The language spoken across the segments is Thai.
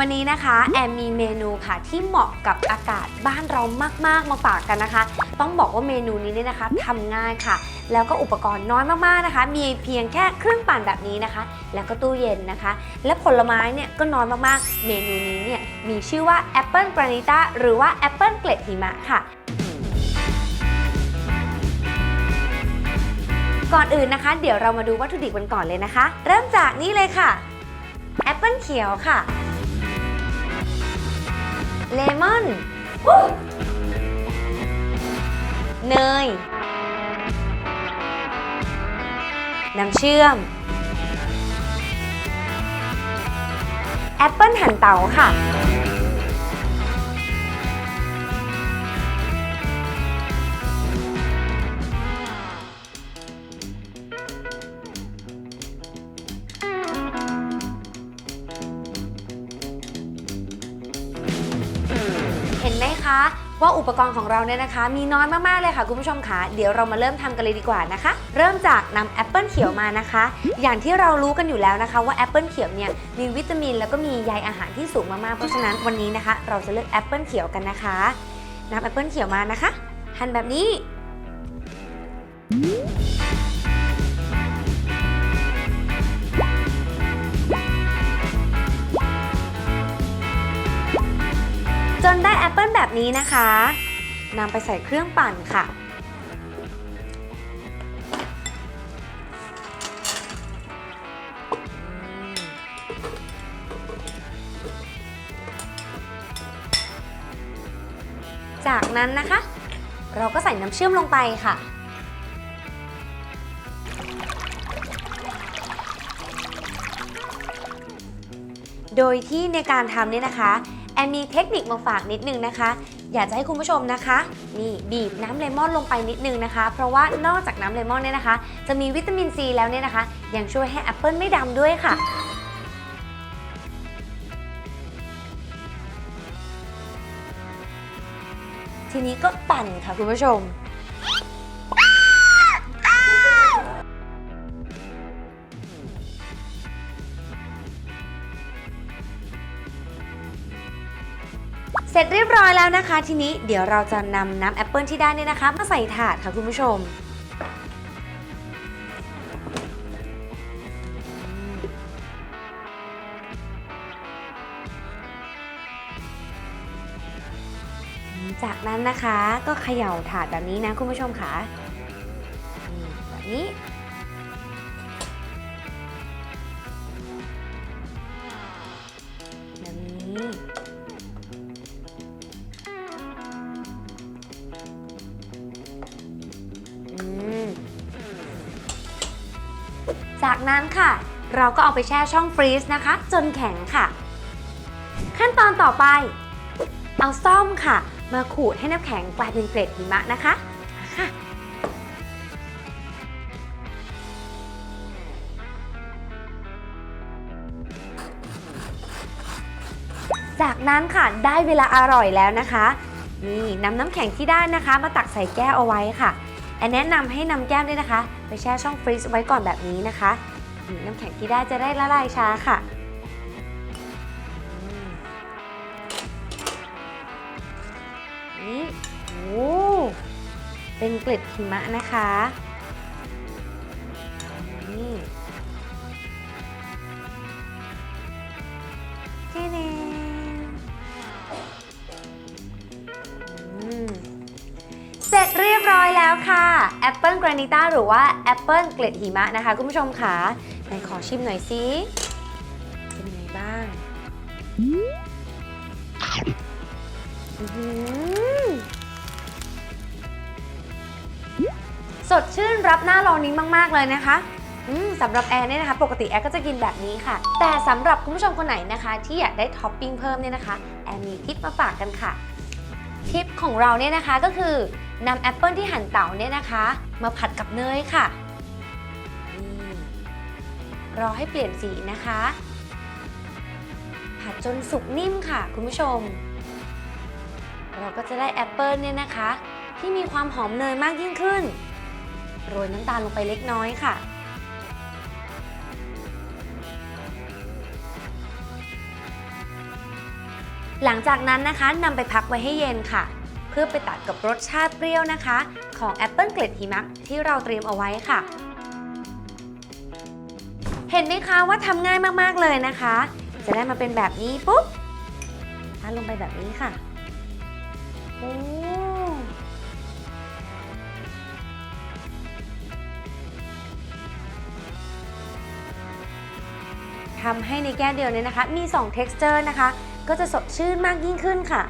วันนี้นะคะ แอมมีเมนูค่ะที่เหมาะกับอากาศบ้านเรามาก ๆ มาฝากกันนะคะ ต้องบอกว่าเมนูนี้เนี่ยนะคะทำง่ายค่ะ แล้วก็อุปกรณ์น้อยมากๆนะคะ มีเพียงแค่เครื่องปั่นแบบนี้นะคะ แล้วก็ตู้เย็นนะคะ และผลไม้เนี่ยก็น้อยมากๆ เมนูนี้เนี่ยมีชื่อว่าแอปเปิลกรานิต้าหรือว่าแอปเปิลเกล็ดหิมะค่ะก่อนอื่นนะคะ เดี๋ยวเรามาดูวัตถุดิบกันก่อนเลยนะคะ เริ่มจากนี่เลยค่ะแอปเปิลเขียวค่ะ เลมอนเนย น้ำเชื่อม แอปเปิลหั่นเตาค่ะ ว่าอุปกรณ์ของเราเนี่ยนะคะ มีน้อยมากๆเลยค่ะคุณผู้ชมคะเดี๋ยวเรามาเริ่มทำกันเลยดีกว่านะคะ เริ่มจากนำแอปเปิลเขียวมานะคะ อย่างที่เรารู้กันอยู่แล้วนะคะ ว่าแอปเปิลเขียวเนี่ยมีวิตามิน แล้วก็มีใยอาหารที่สูงมากๆเพราะฉะนั้นวันนี้นะคะ เราจะเลือกแอปเปิลเขียวกันนะคะนำแอปเปิลเขียวมานะคะ หั่นแบบนี้ จนได้แอปเปิลแบบนี้นะคะนำไปใส่เครื่องปั่นค่ะ จากนั้นนะคะ เราก็ใส่น้ำเชื่อมลงไปค่ะโดยที่ในการทำเนี่ยนะคะ แอมมีเทคนิคมาฝากนิดนึงนะคะ อยากจะให้คุณผู้ชมนะคะ นี่บีบน้ำเลมอนลงไปนิดนึงนะคะ เพราะว่านอกจากน้ำเลมอนเนี่ยนะคะ จะมีวิตามินซีแล้วเนี่ยนะคะ ยังช่วยให้แอปเปิลไม่ดำด้วยค่ะทีนี้ก็ปั่นค่ะคุณผู้ชม เสร็จเรียบร้อยแล้วนะคะ ทีนี้เดี๋ยวเราจะนำน้ำแอปเปิลที่ได้เนี่ยนะคะ มาใส่ถาดค่ะคุณผู้ชม จากนั้นนะคะก็เขย่าถาดแบบนี้นะคุณผู้ชมค่ะแบบนี้แบบนี้ นั้นค่ะ เราก็เอาไปแช่ช่องฟรีซนะคะ จนแข็งค่ะ ขั้นตอนต่อไป เอาซ่อมค่ะ มาขูดให้น้ำแข็งกลายเป็นเกล็ดหิมะนะคะค่ะจากนั้นค่ะได้เวลาอร่อยแล้วนะคะ นี่นำน้ำแข็งที่ได้นะคะ มาตักใส่แก้วเอาไว้ค่ะแอนแนะนำให้นำแก้วด้วยนะคะ ไปแช่ช่องฟรีซไว้ก่อนแบบนี้นะคะ น้ำแข็งที่ได้จะได้ละลายช้าค่ะ นี่โอ้เป็นเกล็ดหิมะนะคะนี่เจเนอืมเสร็จเรียบร้อยแล้วค่ะแอปเปิลกรานิต้าหรือว่าแอปเปิลเกล็ดหิมะนะคะ คุณผู้ชมค่ะ ไหนขอชิมหน่อยสิเป็นยังไงบ้างสดชื่นรับหน้าร้อนนี้มาก ๆ เลยนะคะสำหรับแอร์เนี่ยนะคะ ปกติแอร์ก็จะกินแบบนี้ค่ะ แต่สำหรับคุณผู้ชมคนไหนนะคะ ที่อยากได้ท็อปปิ้งเพิ่มเนี่ยนะคะ แอร์มีทิปมาฝากกันค่ะ ทิปของเราเนี่ยนะคะก็คือนำแอปเปิลที่หั่นเต๋าเนี่ยนะคะ มาผัดกับเนยค่ะ รอให้เปลี่ยนสีนะคะ ผัดจนสุกนิ่มค่ะคุณผู้ชม เราก็จะได้แอปเปิลเนี่ยนะคะ ที่มีความหอมเนยมากยิ่งขึ้น โรยน้ำตาลลงไปเล็กน้อยค่ะหลังจากนั้นนะคะนำไปพักไว้ให้เย็นค่ะ เพื่อไปตัดกับรสชาติเปรี้ยวนะคะ ของแอปเปิลเกล็ดหิมะที่เราเตรียมเอาไว้ค่ะ เห็นไหมคะว่าทำง่ายมากๆเลยนะคะ จะได้มาเป็นแบบนี้ปุ๊บทานลงไปแบบนี้ค่ะโอ้ทำให้ในแก้วเดียวเนี่ยนะคะ มี 2 texture นะคะ ก็จะสดชื่นมากยิ่งขึ้นค่ะ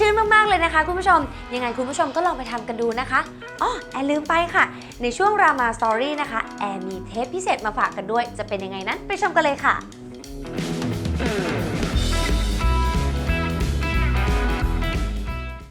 ชื่นมาก ๆ เลยนะคะคุณผู้ชม ยังไงคุณผู้ชมก็ลองไปทำกันดูนะคะอ๋อแอนลืมไปค่ะ ในช่วงรามาสตอรี่นะคะ แอนมีเทปพิเศษมาฝากกันด้วย จะเป็นยังไงนั้นไปชมกันเลยค่ะ